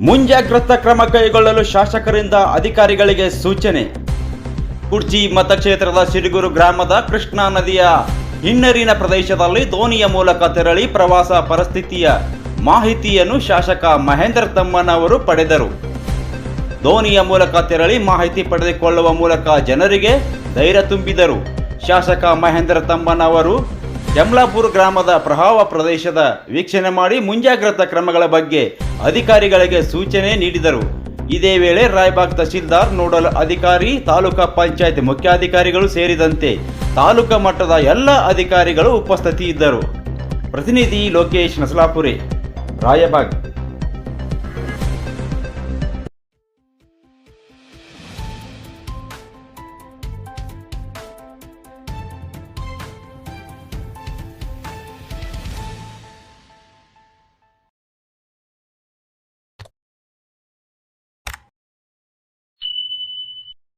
ಮುಂಜಾಗ್ರತಾ ಕ್ರಮ ಕೈಗೊಳ್ಳಲು ಶಾಸಕರಿಂದ ಅಧಿಕಾರಿಗಳಿಗೆ ಸೂಚನೆ. ಕುರ್ಚಿ ಮತಕ್ಷೇತ್ರದ ಸಿರಿಗುರು ಗ್ರಾಮದ ಕೃಷ್ಣಾ ನದಿಯ ಹಿನ್ನರಿನ ಪ್ರದೇಶದಲ್ಲಿ ದೋಣಿಯ ಮೂಲಕ ತೆರಳಿ ಪ್ರವಾಸ ಪರಿಸ್ಥಿತಿಯ ಮಾಹಿತಿಯನ್ನು ಶಾಸಕ ಮಹೇಂದ್ರ ತಮ್ಮನವರು ಪಡೆದರು. ದೋಣಿಯ ಮೂಲಕ ತೆರಳಿ ಮಾಹಿತಿ ಪಡೆದುಕೊಳ್ಳುವ ಮೂಲಕ ಜನರಿಗೆ ಧೈರ್ಯ ತುಂಬಿದರು. ಶಾಸಕ ಮಹೇಂದ್ರ ತಮ್ಮನವರು ಯಮ್ಲಾಪುರ ಗ್ರಾಮದ ಪ್ರಭಾವ ಪ್ರದೇಶದ ವೀಕ್ಷಣೆ ಮಾಡಿ ಮುಂಜಾಗ್ರತಾ ಕ್ರಮಗಳ ಬಗ್ಗೆ ಅಧಿಕಾರಿಗಳಿಗೆ ಸೂಚನೆ ನೀಡಿದರು. ಇದೇ ವೇಳೆ ರಾಯಬಾಗ್ ತಹಸೀಲ್ದಾರ್ ನೋಡಲ್ ಅಧಿಕಾರಿ, ತಾಲೂಕಾ ಪಂಚಾಯತ್ ಮುಖ್ಯಾಧಿಕಾರಿಗಳು ಸೇರಿದಂತೆ ತಾಲೂಕಾ ಮಟ್ಟದ ಎಲ್ಲ ಅಧಿಕಾರಿಗಳು ಉಪಸ್ಥಿತಿ ಇದ್ದರು ಪ್ರತಿನಿಧಿ ಲೋಕೇಶ್ ನಸಲಾಪುರಿ ರಾಯಬಾಗ್.